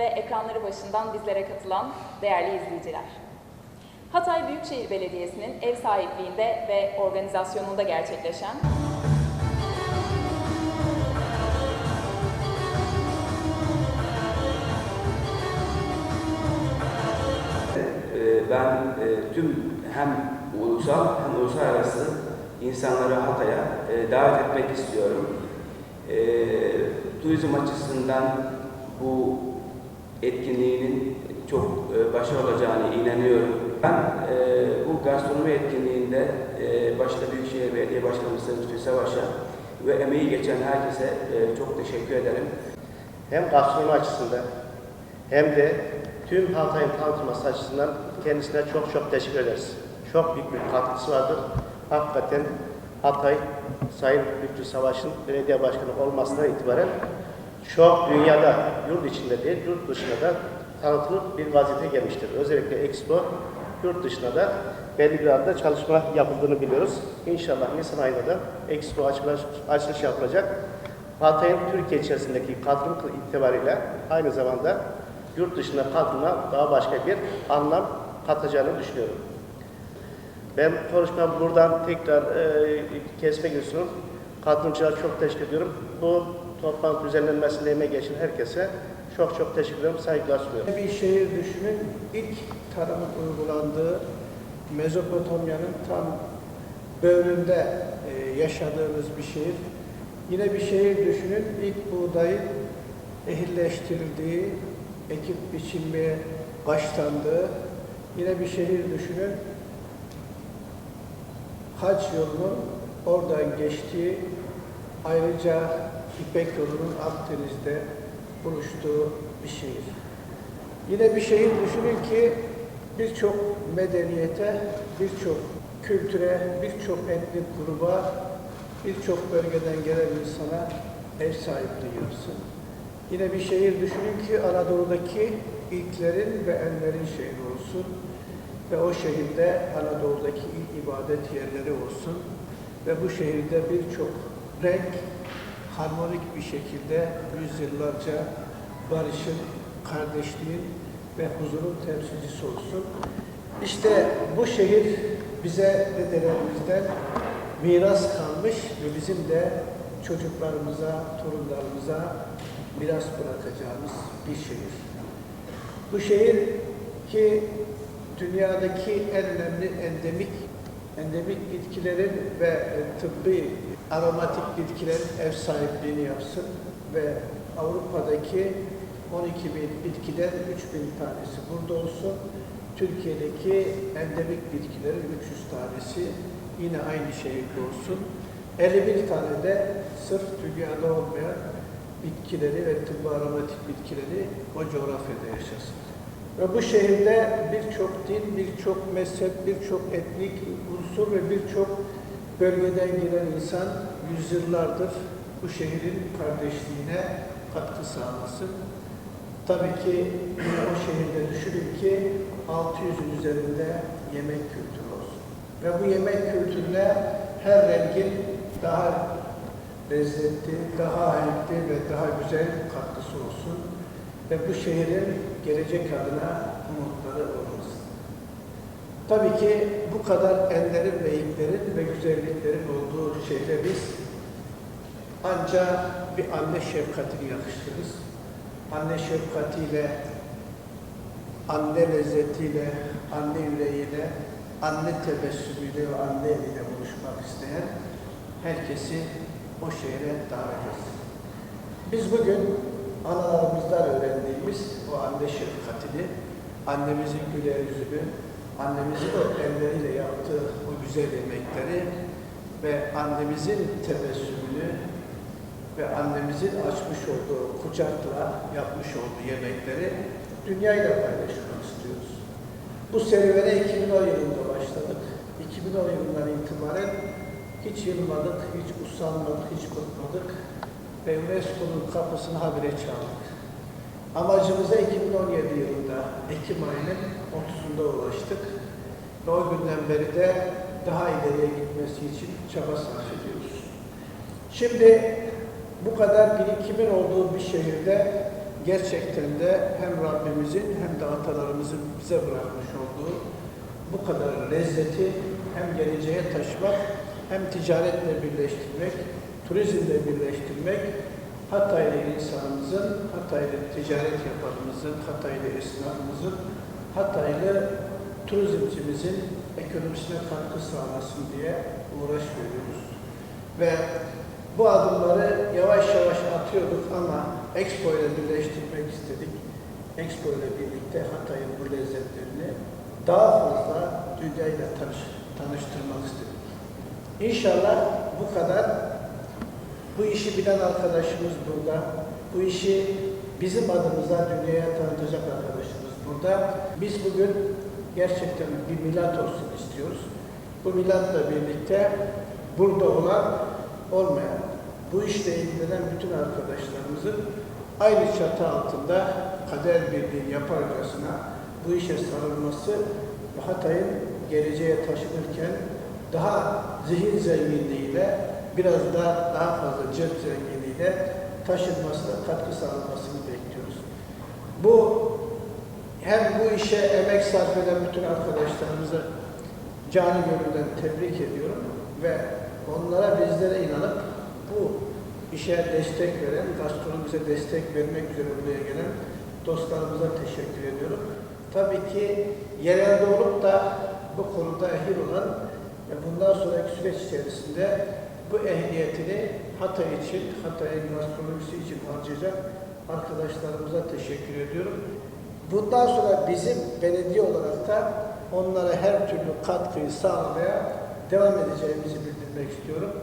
ve ekranları başından bizlere katılan değerli izleyiciler. Hatay Büyükşehir Belediyesi'nin ev sahipliğinde ve organizasyonunda gerçekleşen Ee, Ben e, tüm hem ulusal hem uluslararası insanları Hatay'a e, davet etmek istiyorum. E, Turizm açısından bu etkinliğinin çok e, başarılı olacağını inanıyorum. Ben e, bu gastronomi etkinliğinde e, başta Büyükşehir Belediye Başkanımız Sayın Savaş'a ve emeği geçen herkese çok teşekkür ederim. hem gastronomi açısından hem de tüm Hatay'ın tanıtılması açısından kendisine çok çok teşekkür ederiz. Çok büyük bir katkısı vardır. Hakikaten Hatay Sayın Lütfü Savaş'ın belediye başkanı olmasına itibaren çok dünyada, yurt içinde değil, yurt dışında da tanıtılır bir vaziyete gelmiştir. Özellikle Expo yurt dışında da belli bir anda çalışma yapıldığını biliyoruz. İnşallah Nisan ayında da Expo açılış, açılış yapılacak. Hatay'ın Türkiye içerisindeki katılım itibariyle aynı zamanda yurt dışında katılıma daha başka bir anlam katacağını düşünüyorum. Ben konuşmam buradan tekrar e, kesmek istiyorum. Katılımcılara çok teşekkür ediyorum. Bu toplantı düzenlenmesinde emeği geçen herkese çok çok teşekkür ediyorum. Saygılar sunuyorum. Bir şehir düşünün, ilk tarımın uygulandığı Mezopotamya'nın tam böğründe e, yaşadığımız bir şehir. Yine bir şehir düşünün, ilk buğdayın ehilleştirildiği, ekip biçilmeye başlandığı. Yine bir şehir düşünün, hac yolunun oradan geçtiği, ayrıca İpek yolunun Akdeniz'de buluştuğu bir şehir. Yine bir şehir düşünün ki birçok medeniyete, birçok kültüre, birçok etnik gruba, birçok bölgeden gelen insana ev sahipliği yapsın. Yine bir şehir düşünün ki Anadolu'daki ilklerin ve enlerin şehri olsun ve o şehirde Anadolu'daki ilk ibadet yerleri olsun ve bu şehirde birçok renk harmonik bir şekilde yüzyıllarca barışın, kardeşliğin ve huzurun temsilcisi olsun. İşte bu şehir bize dedelerimizden miras kalmış ve bizim de çocuklarımıza, torunlarımıza miras bırakacağımız bir şehir. Bu şehir ki dünyadaki en önemli endemik endemik bitkilerin ve e, tıbbi aromatik bitkilerin ev sahipliğini yapsın ve Avrupa'daki 12 bin bitkiden 3 bin tanesi burada olsun. Türkiye'deki endemik bitkilerin 300 tanesi yine aynı şehirde olsun. 51 tane de sırf dünyada olmayan bitkileri ve tıbbi aromatik bitkileri o coğrafyada yaşasın. Ve bu şehirde birçok din, birçok mezhep, birçok etnik unsur ve birçok bölgeden gelen insan yüzyıllardır bu şehrin kardeşliğine katkı sağlasın. Tabii ki o şehirde düşünün ki 600'ün üzerinde yemek kültürü olsun. Ve bu yemek kültürüne her rengin daha lezzetli, daha ahenkli ve daha güzel katkısı olsun. Ve bu şehrin gelecek adına umutları olmasın. Tabii ki bu kadar enlerin ve ilklerin ve güzelliklerin olduğu şehre biz ancak bir anne şefkatini yakıştırırız. Anne şefkatiyle, anne lezzetiyle, anne yüreğiyle, anne tebessümüyle ve anne eliyle buluşmak isteyen herkesi o şehre davet etsin. Biz bugün analarımızdan öğrendiğimiz o anne şefkatini, annemizin güler yüzünü, annemizin o elleriyle yaptığı o güzel yemekleri ve annemizin tebessümünü ve annemizin açmış olduğu kucakla yapmış olduğu yemekleri dünyayla paylaşmak istiyoruz. Bu serüvene 2010 yılında başladık. 2010 yılından itibaren hiç yılmadık, hiç usanmadık, hiç bıkmadık ve UNESCO'nun kapısını habire çaldık. Amacımıza 2017 yılında Ekim ayının 30'unda ulaştık. Ve o günden beri de daha ileriye gitmesi için çaba sarf ediyoruz. Şimdi bu kadar birikimin olduğu bir şehirde gerçekten de hem Rabbimizin hem de atalarımızın bize bırakmış olduğu bu kadar lezzeti hem geleceğe taşımak hem ticaretle birleştirmek, turizmle birleştirmek Hataylı insanımızın, Hataylı ticaret yapanımızın, Hataylı esnafımızın, Hataylı turizmcimizin ekonomisine katkı sağlasın diye uğraş veriyoruz. Ve bu adımları yavaş yavaş atıyorduk ama Expo ile birleştirmek istedik. Expo ile birlikte Hatay'ın bu lezzetlerini daha fazla dünyayla tanış, tanıştırmak istedik. İnşallah bu kadar bu işi bilen arkadaşımız burada. Bu işi bizim adımıza dünyaya tanıtacak arkadaşımız burada. Biz bugün gerçekten bir milat olsun istiyoruz. Bu milatla birlikte burada olan, olmayan, bu işle ilgilenen bütün arkadaşlarımızın aynı çatı altında kader birliği yaparcasına bu işe sarılması Hatay'ın geleceğe taşınırken daha zihin zenginliğiyle biraz da daha fazla cep zenginliğiyle taşınmasına katkı sağlamasını bekliyoruz. Bu hem bu işe emek sarf eden bütün arkadaşlarımızı canı gönülden tebrik ediyorum ve onlara bizlere inanıp bu işe destek veren, gastronomimize destek vermek üzere buraya gelen dostlarımıza teşekkür ediyorum. Tabii ki yerelde olup da bu konuda ehil olan ve bundan sonraki süreç içerisinde bu ehliyetini Hatay için, Hatay'ın gastronomisi için harcayacak arkadaşlarımıza teşekkür ediyorum. Bundan sonra bizim belediye olarak da onlara her türlü katkıyı sağlamaya devam edeceğimizi bildirmek istiyorum.